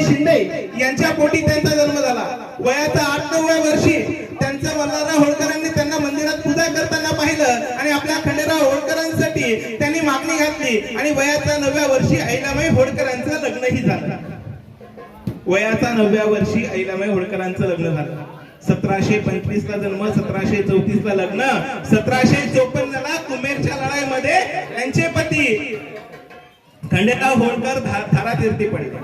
शिवाजी शिंदे यांच्या पोटी त्यांचा जन्म झाला. वयाच्या आठ नवव्या वर्षी त्यांचा मल्हारराव होळकरांनी त्यांना मंदिरात पूजा करताना पाहिलं आणि आपल्या खंडेराव होळकरांसाठी त्यांनी मागणी घातली आणि वयाच्या नवव्या वर्षी ऐलाबाई होळकरांचं लग्नही झालं. वयाचा नवव्या वर्षी ऐलाबाई होळकरांचं लग्न झालं. सतराशे पंचवीस ला जन्म सतराशे चौतीस ला लग्न सतराशे चोपन्न ला कुमेरच्या लढाईमध्ये त्यांचे पती खंडेराव होळकर धारा तीर्थी पडले.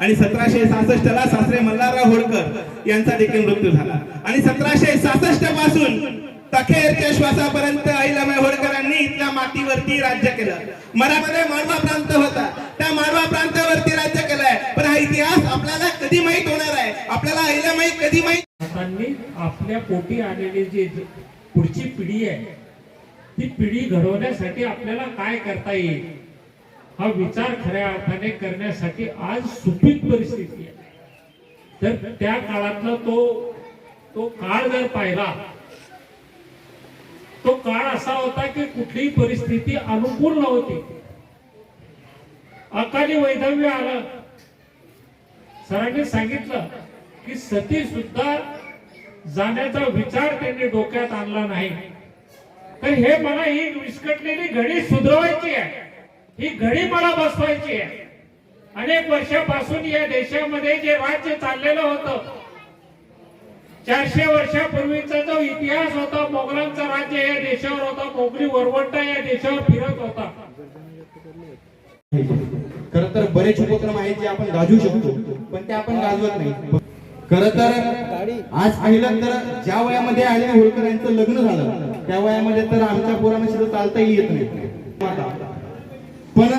आणि सतराशे सहासष्ट ला सासरे मल्हारराव होळकर यांचा देखील मृत्यू झाला. आणि सतराशे सहासष्टपासून तखेरच्या श्वासापर्यंत अहिल्याबाई होळकरांनी इथल्या मातीवरती राज्य केलं. मरामध्ये माळवा प्रांत होता. त्या माळवा प्रांतावरती राज्य केलंय. पण हा इतिहास आपल्याला कधी माहीत होणार आहे? आपल्याला अहिल्याबाई कधी माहीत आपल्या पोटी आलेली जी पुढची पिढी आहे ती पिढी घडवण्यासाठी आपल्याला काय करता येईल? हा विचार खऱ्या अर्थाने करण्यासाठी आज सुपीक परिस्थिती आहे. तर त्या काळातला तो तो काळ जर पाहिला तो काळ असा होता की कुठलीही परिस्थिती अनुकूल नव्हती. अकाली वैधव्य आलं. सरांनी सांगितलं की सती सुद्धा जाण्याचा विचार त्यांनी डोक्यात आणला नाही. तर हे मला ही विस्कटलेली घडी सुधरवायची आहे. ही घडी मला बसवायची आहे. अनेक वर्षापासून या देशामध्ये जे राज्य चाललेलं होतं चारशे वर्षापूर्वीचा जो इतिहास होता मोगलांचं राज्य या देशावर होता मोगली वरवंटा या देशावर फिरत होता. खर तर बरेच उपक्रम आहेत जे आपण गाजू शकतो पण ते आपण गाजवत नाही. खर तर आज पाहिलं तर ज्या वयामध्ये आले होळकर यांचं लग्न झालं त्या वयामध्ये तर आमच्या पोरांना सुद्धा चालताही येत नाही. पण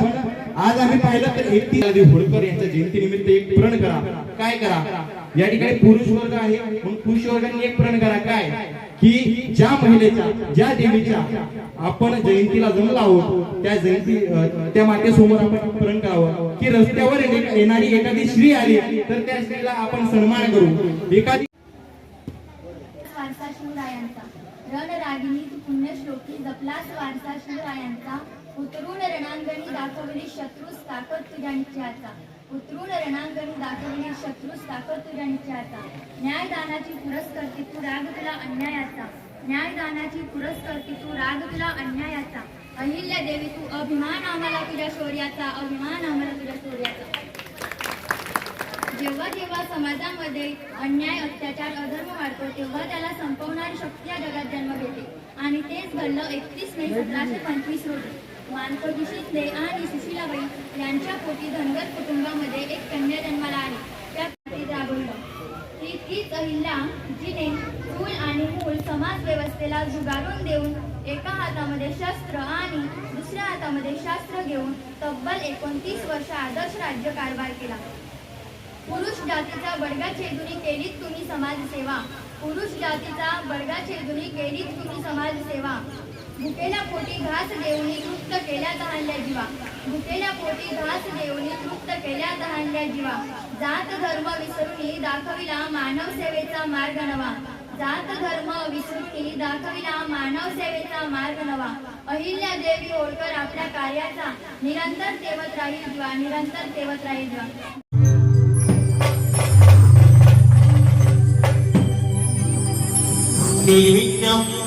आज आम्ही पाहिलं तर एकतीस होळकर यांच्या जयंतीनिमित्त एक प्रण करा. काय करा? या ठिकाणी पुरुष वर्ग आहे. म्हणून पुरुष वर्गाने एक प्रण करा. काय? की ज्या महिलेच्या ज्या देवीच्या आपण जयंतीला जमला आहोत त्या जयंती त्या मातेसमोर आपण प्रण करावं. की रस्त्यावर येणारी एखादी स्त्री आली तर त्या स्त्रीला आपण सन्मान करू. एखादी वारसा शिवरायांचा. रणरागिणी पुण्यश्लोकी जपलाच वारसा शिवरायांचा. उतरून रणांगणी दाखवली शत्रूस ताकद तुझ्या निश्चयाचा. उतरून रणांगणी दाखवली शत्रूस ताकद तुझ्या निश्चयाचा. न्यायदानाची पुरस्कर्ती तू राग तुला अन्यायाचा. न्यायदानाची पुरस्कर्ती तू राग तुला अन्यायाचा. अहिल्या देवी तू अभिमान आम्हाला तुझ्या शौर्याचा. अभिमान आम्हाला तुझ्या शौर्याचा. जेव्हा जेव्हा समाजामध्ये अन्याय अत्याचार अधर्म वाढतो तेव्हा त्याला संपवणारी शक्ती या जगात जन्म घेते आणि तेच घडलं एकतीस मे सतराशे पंचवीस रोजी. मानकर शिंदे आणि सुशीलाबाई यांच्या पोटी धनगर कुटुंबामध्ये एक कन्या जन्माला आली. त्या ती तीच अहिल्या जिने चूल आणि मूल समाज व्यवस्थेला जुगारून देऊन एका हातामध्ये शस्त्र आणि दुसऱ्या हातामध्ये शास्त्र घेऊन तब्बल एकोणतीस वर्ष आदर्श राज्य कारभार केला. पुरुष जातीचा बडगा छेदुनी केलीत तुम्ही समाजसेवा. पुरुष जातीचा बडगा छेदुनी केलीत तुम्ही समाजसेवा. भुकेल्या पोटी घास देऊनी तृप्त केल्या दहानल्या जीवा. भुकेल्या पोटी घास देऊनी तृप्त केल्या दहानल्या जीवा. जात धर्म विसरुनी दाखविला मानव सेवेचा मार्ग नवा. जात धर्म विसरुनी दाखविला मानव सेवेचा मार्ग नवा. अहिल्या देवी होळकर आपल्या कार्याचा. निरंतर सेवत राहील जीवा निरंतर सेवत राहील जीवा. निर्विघ्नं